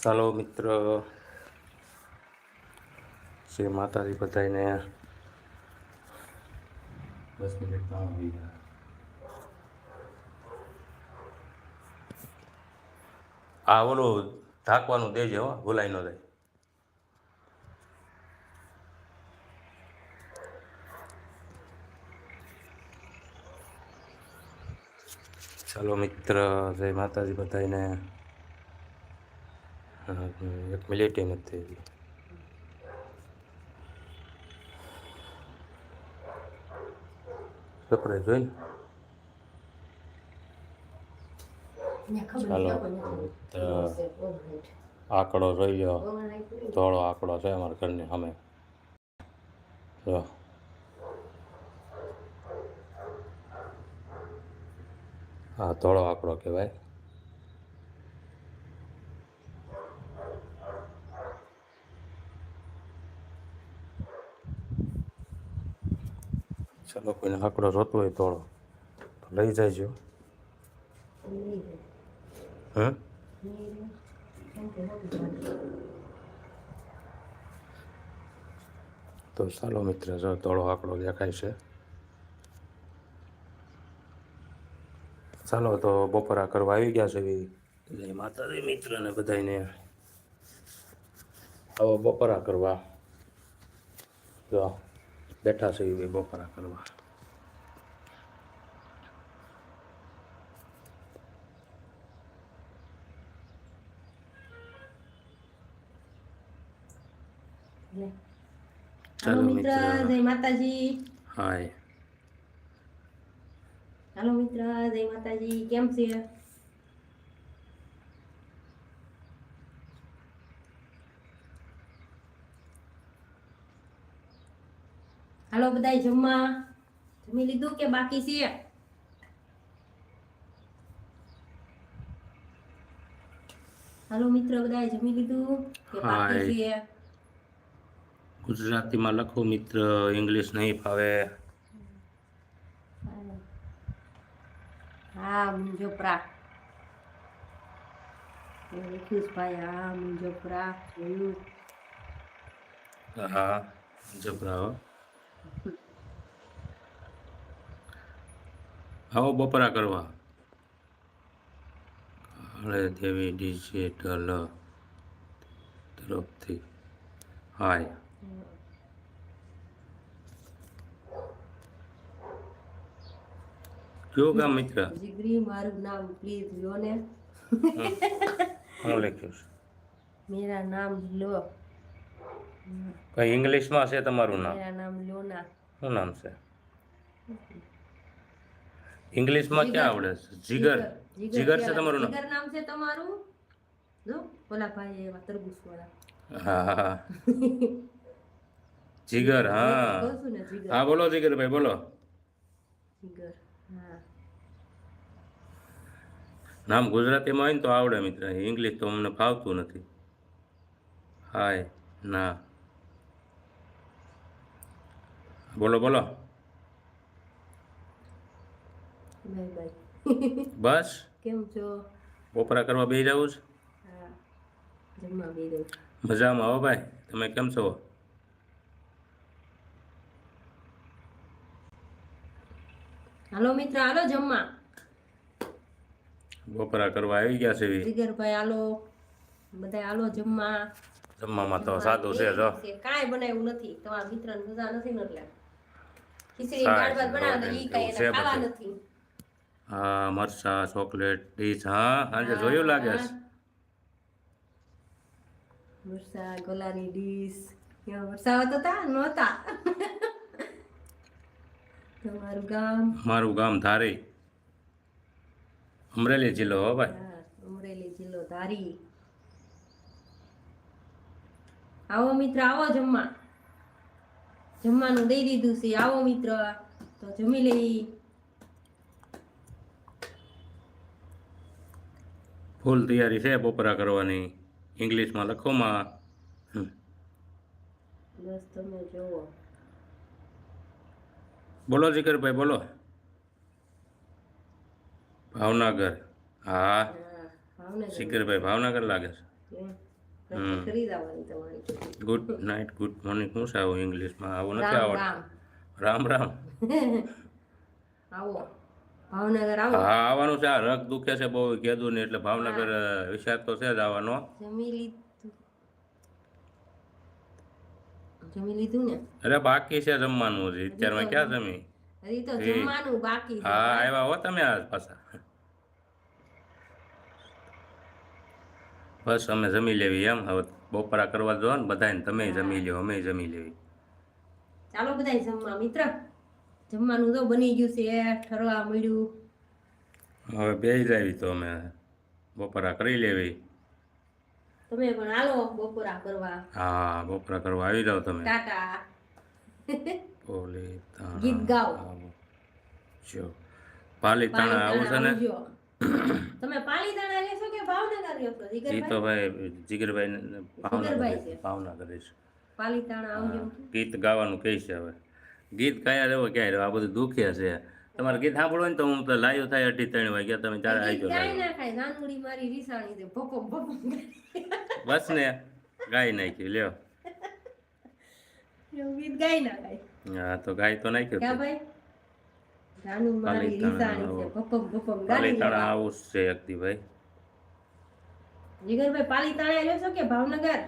ચાલો મિત્ર શ્રી માતાજી બધાને દસ મિનિટમાં આ ઓલું ઢાંકવાનું દેજે હો, ભૂલાઈ ન જાય. ચાલો મિત્ર, જય માતાજી બધાને એક મિનિટ નથી થઈ જોઈ સરપ્રાઈઝ હોય ને ચાલો આંકડો રહ્યો ધોળો આંકડો છે અમારા ઘરની સામે જો હા ધોળો આંકડો કહેવાય ચાલો કોઈને લાકડો જોતો હોય ધોળો તો લઈ જજો હમ તો ચાલો મિત્ર, જો ધોળો આંકડો દેખાય છે. ચાલો તો બપોરા કરવા આવી ગયા છે જય માતાજી મિત્રને બધાને આવો બપોરા કરવા. જો. બેઠા છે એ બપોરા કરવા હાલો ચાલો મિત્ર મિત્ર જય માતાજી હાય હાલો મિત્ર જય માતાજી કેમ છે હાલો બધાય જમવા. જમી લીધું કે બાકી છે? હાલો મિત્રો બધા જમી લીધું કે બાકી છે? ગુજરાતીમાં લખો મિત્ર ઇંગ્લિશ નહીં ફાવે. હા મુંજોપરા. લખ્યું ભાઈ હા મુંજોપરા જોયું. હા જબરાઓ આવો બપોરા કરવા. કાળે દેવી ડિજિટલ તરફથી. હાય. યોગા મિત્ર? જીગરી મારું નામ પ્લીઝ લો ને. શું લખ્યું છે મેરા નામ લો કઈ ઇંગ્લિશમાં છે તમારું નામ? મેરા નામ લોના શું નામ છે? ઇંગ્લિશમાં ક્યાં આવડે? છે જીગર. જીગર છે તમારું નામ? જીગર નામ છે તમારું? જો ઓલા ભાઈ એવા તરબૂચ વાળા હા. હા. જીગર. હા. જીગર? હા બોલો જીગરભાઈ બોલો. જીગર હા. નામ ગુજરાતીમાં આવીને તો આવડે મિત્ર ઇંગ્લિશ તો અમને ફાવતું નથી. હાય ના. બોલો બોલો. Bye bye. બસ? કેમ છો? બપોરા કરવા બેસી જવું છે? હા જમવા મજામાં હો ભાઈ. તમે કેમ છો? હાલો મિત્ર હાલો જમવા. બપોરા કરવા આવી ગયા છે. જીગરભાઈ હાલો. બધા હાલો જમવા. જમવામાં તો સાદું છે જો કાંઈ બનાવ્યું નથી. તમારા મિત્ર મજા નથી ને એટલે. ખીચડી દાળ ભાત બનાવ્યો ઈ કઈ ખાવા નથી. હા મરચા ચોકલેટ ડીશ હા આજે જોયું લાગે છે. મરસા ગોલાની ડીશ એવા વરસાવત હતા નહોતા. તમારું ગામ? મારું ગામ ધારી. અમરેલી જિલ્લો હો ભાઈ. અમરેલી જિલ્લો ધારી. આવો મિત્ર આવો જમવા. જમવાનું દઈ દીધું છે. આવો મિત્ર તો જમી લઈ. ફૂલ તૈયારી છે બપોરા કરવાની. ઇંગ્લિશમાં લખોમાં. બોલો જીકરભાઈ બોલો. ભાવનગર. હા. જીકરભાઈ ભાવનગર લાગે છે. ગુડ નાઇટ ગુડ મોર્નિંગ શું છે. આવું ઇંગ્લિશમાં આવું નથી આવડતું. રામ. રામ રામ. આવો. ભાવનગર આવો. હા આવવાનું છે. આ રગ દુખે છે બહુ કીધું ને એટલે ભાવનગર વિચાર તો છે જ આવવાનો. જમી લીધું. જમી લીધું ને? અરે બાકી છે જમવાનું હજી. અત્યારમાં ક્યાં જમી? હજી તો જમવાનું બાકી હા આવ્યા હો તમે આજ પાછા. બસ અમે જમી લેવી એમ. હવે બપોરા કરવા જો ને બધાને તમે જમી લ્યો અમે જમી લેવી. ચાલો બધા જમવા મિત્ર. જમવાનું તો બની ગયું છે ઠરવા મળ્યું. હવે બે જાવી તો અમે બપોરા કરી લેવી. તમે પણ હાલો બપોરા કરવા. હા બપોરા કરવા આવી જાઓ તમે. ટાટા. ઓલી તાણા. ગીત ગાઓ. જો પાલીતાણા આવું છે ને. તમે પાલીતાણા રહેશો કે ભાવનગર રહેશો? એ જીગરભાઈ તો ભાઈ જીગરભાઈ ભાવનગર છે. ભાવનગર છે પાલીતાણા આવજો. ગીત ગાવાનું કહે છે હવે. ગીત કયા રહેવો ક્યાંય રહેવો આ બધું દુખ્યા છે. તમારે ગીત સાંભળવું ને તો હું તો લાયો થાય અઢી ત્રણ વાગ્યા તમે ચાર આવી જાઓ મારી રીસાણી છે બસ ને ગાઈ નાખ્યું લ્યો. ગીત ગાઈ હા તો ગાય તો નાખ્યું ક્યાં ભાઈ? નાનું મારી રીસાણી છે આવો. ભપમ ભપમ ગાડી પાલીતાણા આવું જ છે એકદીભાઈ જીગરભાઈ પાલીતાણા રહેશો કે ભાવનગર?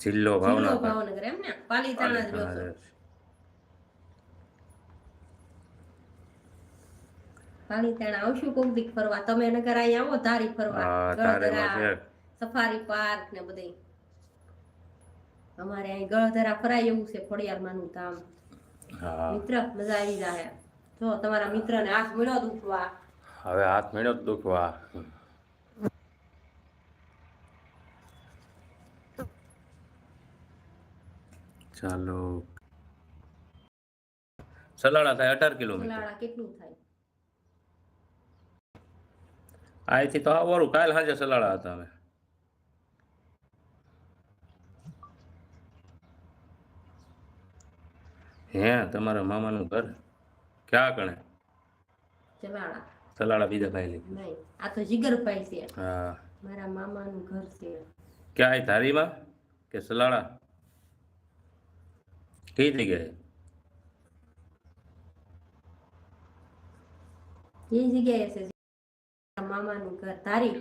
જિલ્લો ભાવનગર એમ ને? પાલિતાણા જ પાલીતાણા પાલિતાણા રહે છે. આવશું કોક દીક ફરવા. તમે નગર અહીં આવો ધારી ફરવા. સફારી પાર્ક ને બધે. અમારે અહીં ગળધરા ફરાય એવું છે ખોડિયારમાંનું ધામ. હા. મિત્ર મજા આવી જાય જો તમારા મિત્રને હાથ મળ્યો દુખવા. હવે હાથ મળ્યો દુખવા. ચાલો. સલાડા થાય અઢાર કિલોમીટર. સલાડા કેટલું થાય? અહીંથી તો કાલ સાંજે સલાડા હતા અમે હે તમારા મામાનું ઘર? ક્યાં કણે? સલાડા. બીજા ભાઈ લે આ તો જીગરભાઈ છે. હા. મારા મામાનું ઘર છે. ક્યાં ધારીમાં? કે સલાડા? કઈ જગ્યાએ એ જગ્યાએ છે મારા મામાનું ઘર ધારી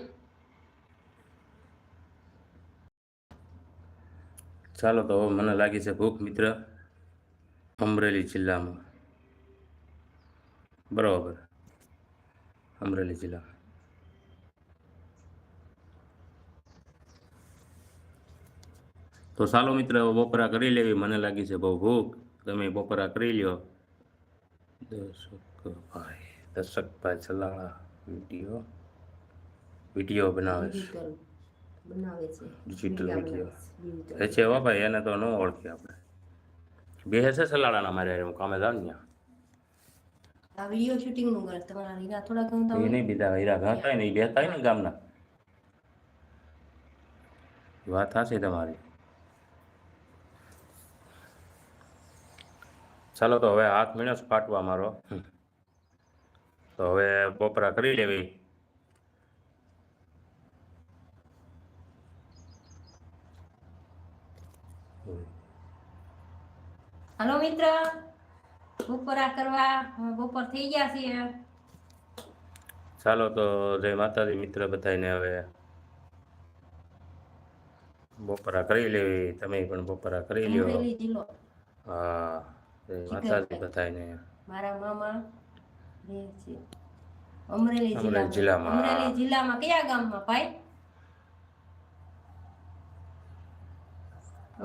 ચાલો તો હવે મને લાગી છે ભૂખ મિત્ર અમરેલી જિલ્લામાં બરાબર અમરેલી જિલ્લામાં તો ચાલો મિત્ર બપોરા કરી લેવી. મને લાગી છે બહુ ભૂખ. તમે બપોરા કરી લ્યો. દર્શકભાઈ દર્શકભાઈ ચલાણા વીડિયો વીડિયો બનાવે છે. ડિજિટલ વીડિયો એ છે એવા ભાઈ એને તો ન ઓળખી આપણે. બે હશે સલાડાના મારે હું કામે જાઉં ને આ વીડિયો શૂટિંગનું ઘર તમારા થોડા નહીં બીજા હીરા ઘા થાય ને ગામના. વાત થશે તમારી. ચાલો તો હવે હાથ મીણ્યો છે ફાટવા મારો. તો હવે બપરા કરી લેવી. હલો મિત્ર. બપોરા કરવા બપોર થઈ ગયા છે ચાલો તો જય માતાજી મિત્ર બધાને હવે. બપોરા કરી લેવી. તમે પણ બપોરા કરી લ્યો. હા. માતાજી બધાને મારા મામા રહે છે અમરેલી અમરેલી જિલ્લામાં. જિલ્લામાં. અમરેલી જિલ્લામાં કયા ગામમાં ભાઈ?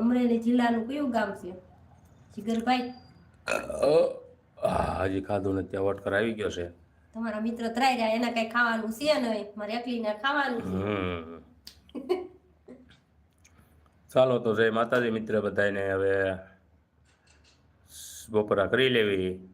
અમરેલી જિલ્લાનું કયું ગામ છે? જીગરભાઈ? હજી ખાધું નથી ત્યાં વટકર આવી ગયો છે. તમારા મિત્ર ત્રાઈ રહ્યા એના કઈ ખાવાનું છે નહીં? મારે એકલીને ખાવાનું છે. ચાલો તો જય માતાજી મિત્ર બધાને હવે બપોરા કરી લેવી.